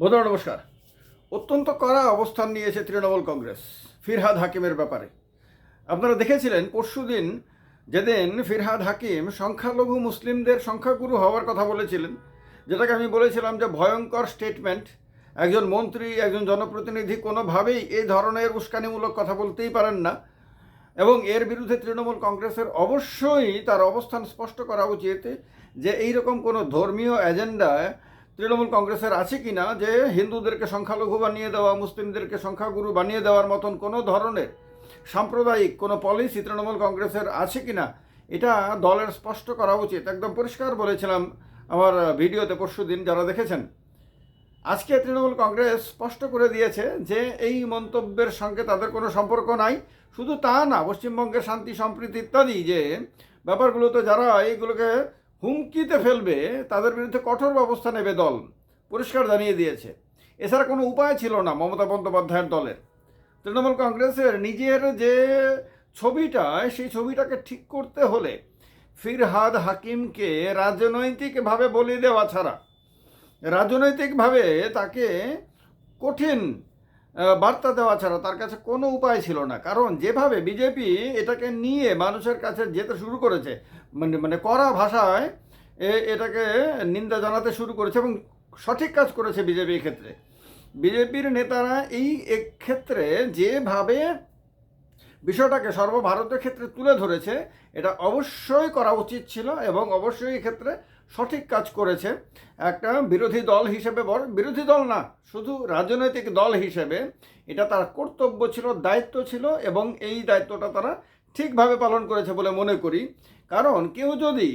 বন্ধুরা নমস্কার। অত্যন্ত কড়া অবস্থান নিয়েছে তৃণমূল কংগ্রেস, ফিরহাদ হাকিমের ব্যাপারে। আপনারা দেখেছিলেন পরশুদিন যেদিন ফিরহাদ হাকিম সংখ্যালঘু মুসলিমদের সংখ্যাগুরু হওয়ার কথা বলেছিলেন, যেটাকে আমি বলেছিলাম যে ভয়ঙ্কর স্টেটমেন্ট একজন মন্ত্রী, একজন জনপ্রতিনিধি কোনোভাবেই এই ধরনের উস্কানিমূলক কথা বলতেই পারেন না, এবং এর বিরুদ্ধে তৃণমূল কংগ্রেসের অবশ্যই তার অবস্থান স্পষ্ট করা উচিত যে এই রকম কোনো ধর্মীয় এজেন্ডা তৃণমূল কংগ্রেসের আছে কি না, যে হিন্দুদেরকে সংখ্যালঘু বানিয়ে দেওয়া, মুসলিমদেরকে সংখ্যাগুরু বানিয়ে দেওয়ার মতন কোনো ধরনের সাম্প্রদায়িক কোনো পলিসি তৃণমূল কংগ্রেসের আছে কি না, এটা দলের স্পষ্ট করা উচিত। একদম পরিষ্কার বলেছিলাম আমার ভিডিওতে পরশু দিন যারা দেখেছেন। আজকে তৃণমূল কংগ্রেস স্পষ্ট করে দিয়েছে যে এই মন্তব্যের সঙ্গে তাদের কোনো সম্পর্ক নাই। শুধু তা না, পশ্চিমবঙ্গের শান্তি, সম্প্রীতি ইত্যাদি যে ব্যাপারগুলোতে যারা এইগুলোকে হুমকিতে ফেলবে, তাদের বিরুদ্ধে কঠোর ব্যবস্থা নেবে দল, পরিষ্কার জানিয়ে দিয়েছে। এছাড়া কোনো উপায় ছিল না মমতা বন্দ্যোপাধ্যায়ের দলের। তৃণমূল কংগ্রেসের নিজের যে ছবিটা, সেই ছবিটাকে ঠিক করতে হলে ফিরহাদ হাকিমকে রাজনৈতিকভাবে বলি দেওয়া ছাড়া, রাজনৈতিকভাবে তাকে কঠিন বার্তা দেওয়া ছাড়া তার কাছে কোনো উপায় ছিল না। কারণ যেভাবে বিজেপি এটাকে নিয়ে মানুষের কাছে যেতে শুরু করেছে মানে মানে কড়া ভাষায় এটাকে নিন্দা জানাতে শুরু করেছে এবং সঠিক কাজ করেছে বিজেপির ক্ষেত্রে বিজেপির নেতারা এই ক্ষেত্রে যেভাবে বিষয়টাকে সর্বভারতের ক্ষেত্রে তুলে ধরেছে, এটা অবশ্যই করা উচিত ছিল এবং অবশ্যই এক্ষেত্রে সঠিক কাজ করেছে একটা বিরোধী দল হিসেবে বড় বিরোধী দল না, শুধু রাজনৈতিক দল হিসেবে এটা তার কর্তব্য ছিল, দায়িত্ব ছিল এবং এই দায়িত্বটা তারা ঠিকভাবে পালন করেছে বলে মনে করি। কারণ কেউ যদি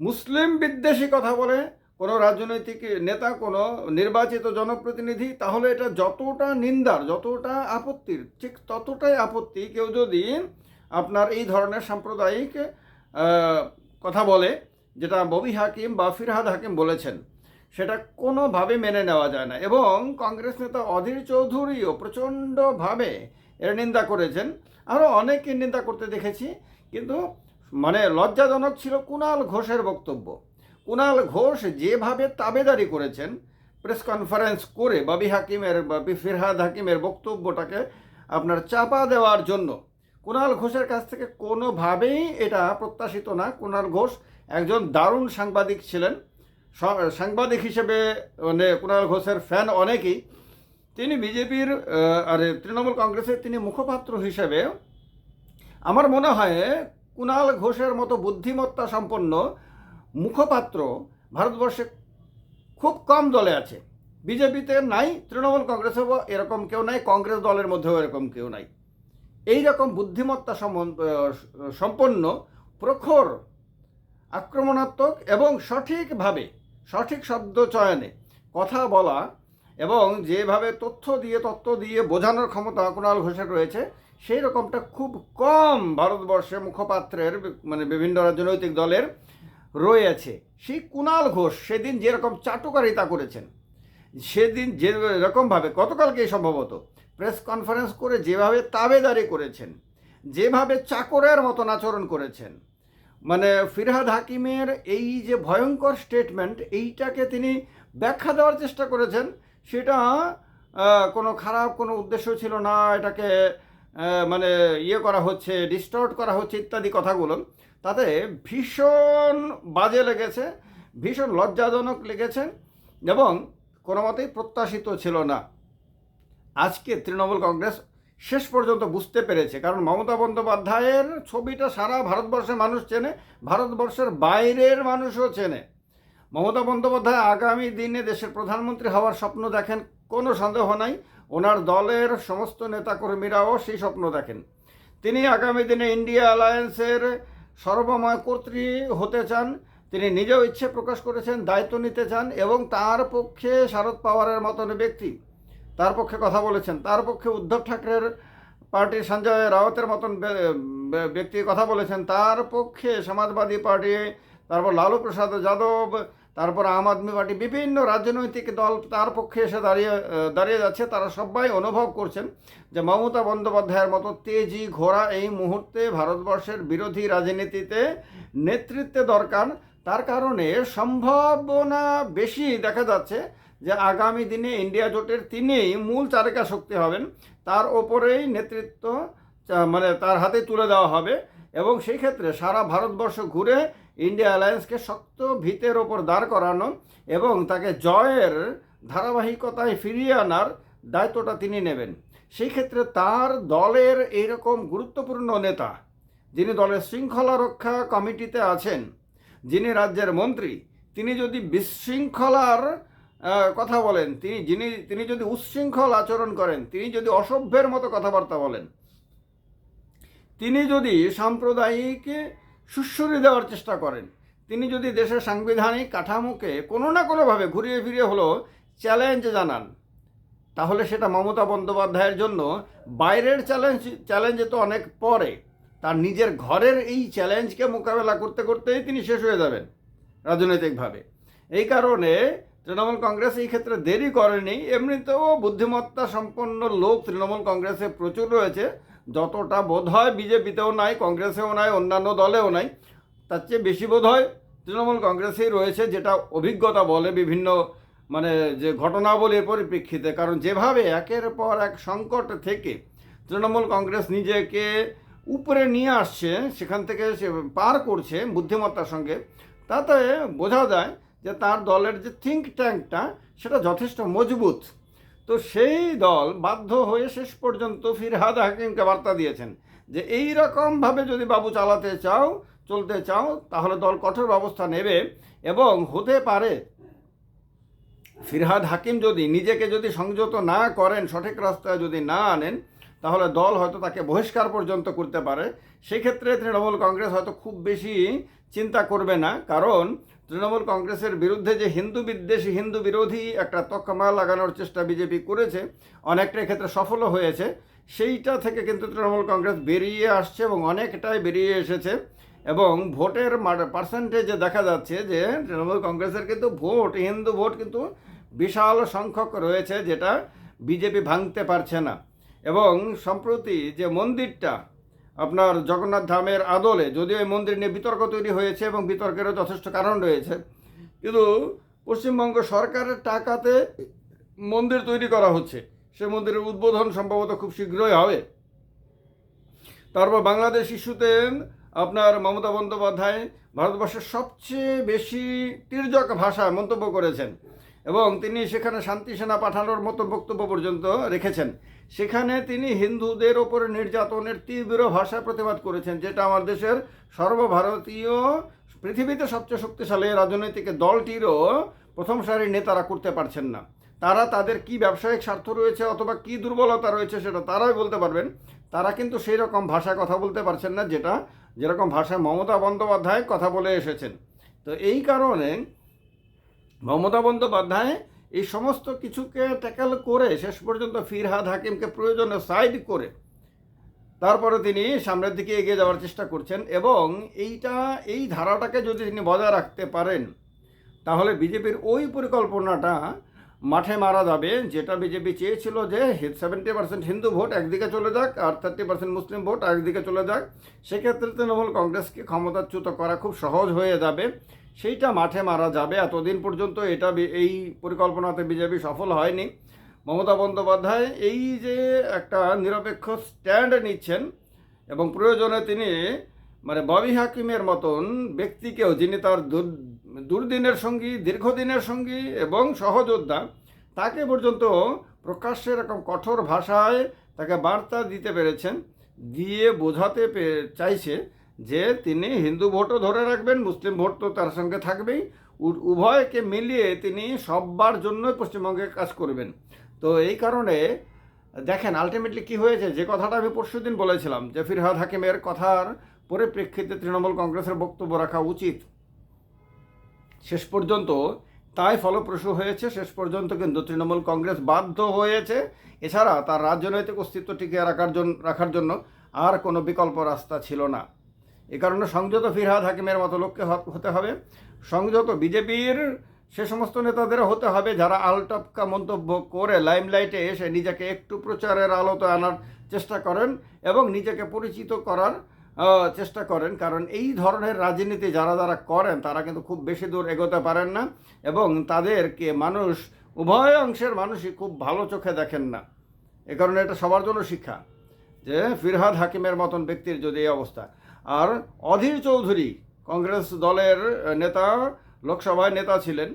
মুসলিম বিদ্বেষী কথা বলে, কোনো রাজনৈতিক নেতা, কোনো নির্বাচিত জনপ্রতিনিধি, তাহলে এটা যতটা নিন্দার, যতটা আপত্তির, ঠিক ততটাই আপত্তি কেউ যদি আপনার এই ধরনের সাম্প্রদায়িক কথা বলে যেটা ববি হাকিম বা ফিরহাদ হাকিম বলেছেন, সেটা কোনোভাবে মেনে নেওয়া যায় না। এবং কংগ্রেস নেতা অধীর চৌধুরীও প্রচণ্ডভাবে এর নিন্দা করেছেন। আরও অনেকে নিন্দা করতে দেখেছি, কিন্তু মানে লজ্জাজনক ছিল কুণাল ঘোষের বক্তব্য। কুণাল ঘোষ যেভাবে তাবেদারি করেছেন, প্রেস কনফারেন্স করে বাবি হাকিমের, বাবি ফিরহাদ হাকিমের বক্তব্যটাকে আপনার চাপা দেওয়ার জন্য কুণাল ঘোষের কাছ থেকে কোনোভাবেই এটা প্রত্যাশিত না। কুণাল ঘোষ একজন দারুণ সাংবাদিক ছিলেন। সাংবাদিক হিসেবে মানে কুণাল ঘোষের ফ্যান অনেকেই। তিনি বিজেপির আর তৃণমূল কংগ্রেসের তিনি মুখপাত্র হিসেবে আমার মনে হয় কুণাল ঘোষের মতো বুদ্ধিমত্তা সম্পন্ন মুখপাত্র ভারতবর্ষে খুব কম দলে আছে। বিজেপিতে নাই, তৃণমূল কংগ্রেসেও এরকম কেউ নাই, কংগ্রেস দলের মধ্যেও এরকম কেউ নাই। এই রকম বুদ্ধিমত্তা সম্পন্ন প্রখর আক্রমণাত্মক এবং সঠিকভাবে, সঠিক শব্দ চয়নে কথা বলা এবং যেভাবে তথ্য দিয়ে তত্ত্ব দিয়ে বোঝানোর ক্ষমতা কুণাল ঘোষের রয়েছে, সেই রকমটা খুব কম ভারতবর্ষে মুখপাত্রের মানে বিভিন্ন রাজনৈতিক দলের রয়েছে। সেই কুণাল ঘোষ সেদিন যেরকম চাটুকারিতা করেছেন, সেদিন যে রকমভাবে গতকালকে সম্ভবত, প্রেস কনফারেন্স করে যেভাবে তাবেদারি করেছেন, যেভাবে চাকরের মতন আচরণ করেছেন মানে ফিরহাদ হাকিমের এই যে ভয়ঙ্কর স্টেটমেন্ট এইটাকে তিনি ব্যাখ্যা দেওয়ার চেষ্টা করেছেন। সেটা কোনো খারাপ কোনো উদ্দেশ্য ছিল না, এটাকে মানে ইয়ে করা হচ্ছে ডিস্টর্ট করা হচ্ছে ইত্যাদি কথাগুলো। তাতে ভীষণ বাজে লেগেছে, ভীষণ লজ্জাজনক লেগেছে এবং কোনো মতেই প্রত্যাশিত ছিল না। আজকে তৃণমূল কংগ্রেস শেষ পর্যন্ত বুঝতে পেরেছে, কারণ মমতা বন্দ্যোপাধ্যায়ের ছবিটা সারা ভারতবর্ষের মানুষ চেনে, ভারতবর্ষের বাইরের মানুষও চেনে। মমতা বন্দ্যোপাধ্যায় আগামী দিনে দেশের প্রধানমন্ত্রী হওয়ার স্বপ্ন দেখেন, কোনো সন্দেহ নাই, ওনার দলের সমস্ত নেতাকর্মীরাও সেই স্বপ্ন দেখেন। তিনি আগামী দিনে ইন্ডিয়া অ্যালায়েন্সের সর্বময় কর্ত্রী হতে চান, তিনি নিজেও ইচ্ছে প্রকাশ করেছেন, দায়িত্ব নিতে চান এবং তার পক্ষে শারদ পাওয়ারের মতন ব্যক্তি। তার পক্ষে কথা বলেছেন। তার পক্ষে উদ্ধব ঠাকরের পার্টি সঞ্জয় রাওয়াতের মতন ব্যক্তি কথা বলেছেন। তার পক্ষে সমাজবাদী পার্টি, তারপর লালু প্রসাদ যাদব, তারপর আম আদমি পার্টি, বিভিন্ন রাজনৈতিক দল তার পক্ষে এসে দাঁড়িয়ে দাঁড়িয়ে যাচ্ছে। তারা সবাই অনুভব করছেন যে মমতা বন্দ্যোপাধ্যায়ের মতো তেজি ঘোড়া এই মুহূর্তে ভারতবর্ষের বিরোধী রাজনীতিতে নেতৃত্বে দরকার। তার কারণে সম্ভাবনা বেশি দেখা যাচ্ছে। যে আগামী দিনে ইন্ডিয়া জোটের তিনিই মূল চালিকা শক্তি হবেন, তার ওপরেই নেতৃত্ব মানে তার হাতে তুলে দেওয়া হবে এবং সেই ক্ষেত্রে সারা ভারতবর্ষ ঘুরে ইন্ডিয়া অ্যালায়েন্সকে শক্ত ভিতের ওপর দাঁড় করানো এবং তাকে জয়ের ধারাবাহিকতায় ফিরিয়ে আনার দায়িত্বটা তিনি নেবেন। সেই ক্ষেত্রে তার দলের এইরকম গুরুত্বপূর্ণ নেতা, যিনি দলের শৃঙ্খলা রক্ষা কমিটিতে আছেন, যিনি রাজ্যের মন্ত্রী, তিনি যদি বিশৃঙ্খলার কথা বলেন। তিনি যিনি, তিনি যদি উচ্ছৃঙ্খল আচরণ করেন, তিনি যদি অসভ্যের মতো কথাবার্তা বলেন, তিনি যদি সাম্প্রদায়িক সুশ্রী দেওয়ার চেষ্টা করেন, তিনি যদি দেশের সাংবিধানিক কাঠামোকে কোনো না কোনোভাবে ঘুরিয়ে ফিরিয়ে হলো চ্যালেঞ্জ জানান, তাহলে সেটা মমতা বন্দ্যোপাধ্যায়ের জন্য বাইরের চ্যালেঞ্জ চ্যালেঞ্জে তো অনেক পরে। তার নিজের ঘরের এই চ্যালেঞ্জকে মোকাবেলা করতে, করতেই তিনি শেষ হয়ে যাবেন রাজনৈতিকভাবে। এই কারণে তৃণমূল কংগ্রেস এই ক্ষেত্রে দেরি করেনি। এমনিতেও বুদ্ধিমত্তা সম্পন্ন লোক তৃণমূল কংগ্রেসে প্রচুর রয়েছে। যতটা বোধ হয় বিজেপিতেও নাই, কংগ্রেসেও নাই, অন্যান্য দলেও নাই। তার চেয়ে বেশি বোধ হয় তৃণমূল কংগ্রেসেই রয়েছে, যেটা অভিজ্ঞতা বলে বিভিন্ন মানে যে ঘটনাবলীর পরিপ্রেক্ষিতে। কারণ যেভাবে একের পর এক সংকট থেকে তৃণমূল কংগ্রেস নিজেকে উপরে নিয়ে আসছে, সেখান থেকে সে পার করছে বুদ্ধিমত্তার সঙ্গে, তাতে বোঝা যায় যে তার দলের যে থিঙ্ক ট্যাঙ্কটা সেটা যথেষ্ট মজবুত। তো সেই দল বাধ্য হয়ে শেষ পর্যন্ত ফিরহাদ হাকিমকে বার্তা দিয়েছেন যে এই রকমভাবে যদি বাবু চালাতে চাও, চলতে চাও, তাহলে দল কঠোর ব্যবস্থা নেবে এবং হতে পারে ফিরহাদ হাকিম যদি নিজেকে যদি সংযত না করেন, সঠিক রাস্তায় যদি না আনেন, তাহলে দল হয়তো তাকে বহিষ্কার পর্যন্ত করতে পারে। সেক্ষেত্রে তৃণমূল কংগ্রেস হয়তো খুব বেশি চিন্তা করবে না, কারণ তৃণমূল কংগ্রেসের বিরুদ্ধে যে হিন্দু বিদ্বেষী, হিন্দু বিরোধী একটা তকমা লাগানোর চেষ্টা বিজেপি করেছে, অনেকটা ক্ষেত্রে সফলও হয়েছে, সেইটা থেকে কিন্তু তৃণমূল কংগ্রেস বেরিয়ে আসছে এবং অনেকটাই বেরিয়ে এসেছে এবং ভোটের পার্সেন্টেজে দেখা যাচ্ছে যে তৃণমূল কংগ্রেসের কিন্তু ভোট, হিন্দু ভোট কিন্তু বিশাল সংখ্যক রয়েছে যেটা বিজেপি ভাঙতে পারছে না এবং সম্প্রতি যে মন্দিরটা আপনার জগন্নাথ ধামের আদলে যদিও এই মন্দির নিয়ে বিতর্ক তৈরি হয়েছে এবং বিতর্কেরও যথেষ্ট কারণ রয়েছে, কিন্তু পশ্চিমবঙ্গ সরকারের টাকাতে মন্দির তৈরি করা হচ্ছে। সে মন্দিরের উদ্বোধন সম্ভবত খুব শীঘ্রই হবে। তারপর বাংলাদেশ ইস্যুতে আপনার মমতা বন্দ্যোপাধ্যায় ভারতবর্ষের সবচেয়ে বেশি তির্যক ভাষায় মন্তব্য করেছেন। এবং তিনি সেখানে শান্তি সেনা পাঠানোর মতো বক্তব্য পর্যন্ত রেখেছেন। সেখানে তিনি হিন্দুদের ওপরে নির্যাতনের তীব্র ভাষায় প্রতিবাদ করেছেন, যেটা আমার দেশের সর্বভারতীয় পৃথিবীতে সবচেয়ে শক্তিশালী রাজনৈতিক দলটিরও প্রথম সারির নেতারা করতে পারছেন না। তারা তাদের কি ব্যবসায়িক স্বার্থ রয়েছে অথবা কি দুর্বলতা রয়েছে সেটা তারাই বলতে পারবেন। তারা কিন্তু সেই রকম ভাষায় কথা বলতে পারছেন না, যেটা যেরকম ভাষায় মমতা বন্দ্যোপাধ্যায় কথা বলে এসেছেন। তো এই কারণে মমতা বন্দ্যোপাধ্যায় এই সমস্ত কিছুকে ট্যাকেল করে শেষ পর্যন্ত ফিরহাদ হাকিমকে প্রয়োজনে সাইড করে তারপরে তিনি সামনের দিকে এগিয়ে যাওয়ার চেষ্টা করছেন এবং এইটা, এই ধারাটাকে যদি তিনি বজায় রাখতে পারেন, তাহলে বিজেপির ওই পরিকল্পনাটা মাঠে মারা যাবে, যেটা বিজেপি চেয়েছিল যে সেভেন্টি পার্সেন্ট হিন্দু ভোট একদিকে চলে যাক আর থার্টি পার্সেন্ট মুসলিম ভোট একদিকে চলে যাক। সেক্ষেত্রে তৃণমূল কংগ্রেসকে ক্ষমতাচ্যুত করা খুব সহজ হয়ে যাবে। সেইটা মাঠে মারা যাবে। এতদিন পর্যন্ত এটা এই পরিকল্পনাতে বিজেপি সফল হয়নি। মমতা বন্দ্যোপাধ্যায় এই যে একটা নিরপেক্ষ স্ট্যান্ড নিচ্ছেন এবং প্রয়োজনে তিনি মানে ববি হাকিমের মতন ব্যক্তিকেও, যিনি তার দুর্দিনের সঙ্গী, দীর্ঘদিনের সঙ্গী এবং সহযোদ্ধা, তাকে পর্যন্ত প্রকাশ্যে এরকম কঠোর ভাষায় তাকে বার্তা দিতে পেরেছেন, দিয়ে বোঝাতে চাইছে। যে তিনি হিন্দু ভোটও ধরে রাখবেন, মুসলিম ভোট তো তার সঙ্গে থাকবেই। উভয়কে মিলিয়ে তিনি সববার জন্যই পশ্চিমবঙ্গে কাজ করবেন। তো এই কারণে, দেখেন আলটিমেটলি কি হয়েছে? যে কথাটা আমি পরশুদিন বলেছিলাম, যে ফিরহাদ হাকিমের কথার পরিপ্রেক্ষিতে তৃণমূল কংগ্রেসের বক্তব্য রাখা উচিত। শেষ পর্যন্ত তাই ফলপ্রসূ হয়েছে, শেষ পর্যন্ত কিন্তু তৃণমূল কংগ্রেস বাধ্য হয়েছে। এছাড়া তার রাজনৈতিক অস্তিত্ব টিকিয়ে রাখার জন্য রাখার জন্য আর কোনো বিকল্প রাস্তা ছিল না। এ কারণে সংযত ফিরহাদ হাকিমের মতো লোককে হতে হবে। সংযত বিজেপির সে সমস্ত নেতাদের হতে হবে যারা আলটপকা মন্তব্য করে লাইমলাইটে এসে নিজেকে একটু প্রচারের আলোতে আনার চেষ্টা করেন এবং নিজেকে পরিচিত করার চেষ্টা করেন। কারণ এই ধরনের রাজনীতি যারা যারা করেন, তারা কিন্তু খুব বেশি দূর এগোতে পারেন না এবং তাদেরকে মানুষ, উভয় অংশের মানুষই খুব ভালো চোখে দেখেন না। এ কারণে এটা সবার জন্য শিক্ষা যে ফিরহাদ হাকিমের মতন ব্যক্তির যদি এই অবস্থা। আর অধীর চৌধুরী কংগ্রেস দলের নেতা, লোকসভায় নেতা ছিলেন।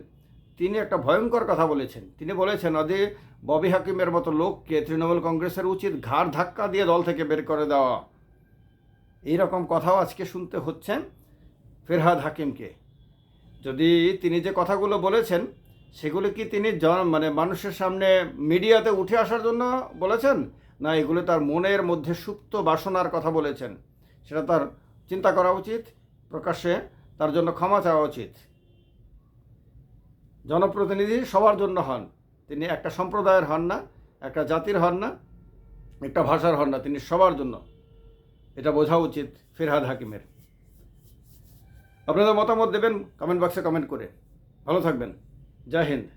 তিনি একটা ভয়ঙ্কর কথা বলেছেন। তিনি বলেছেন, অধি, ববি হাকিমের মতো লোককে তৃণমূল কংগ্রেসের উচিত ঘাড় ধাক্কা দিয়ে দল থেকে বের করে দেওয়া। এইরকম কথাও আজকে শুনতে হচ্ছেন ফেরহাদ হাকিমকে। যদি তিনি যে কথাগুলো বলেছেন, সেগুলো কি তিনি মানে মানুষের সামনে মিডিয়াতে উঠে আসার জন্য বলেছেন? না, এগুলো তার মনের মধ্যে সুপ্ত বাসনার কথা বলেছেন? সেটা তার চিন্তা করা উচিত প্রকাশ্যে, তার জন্য ক্ষমা চাওয়া উচিত। জনপ্রতিনিধি সবার জন্য হন। তিনি একটা সম্প্রদায়ের হন না, একটা জাতির হন না, একটা ভাষার হন না, তিনি সবার জন্য। এটা বোঝা উচিত ফিরহাদ হাকিমের। আপনাদের মতামত দেবেন, কমেন্ট বক্সে কমেন্ট করে। ভালো থাকবেন। জয় হিন্দ।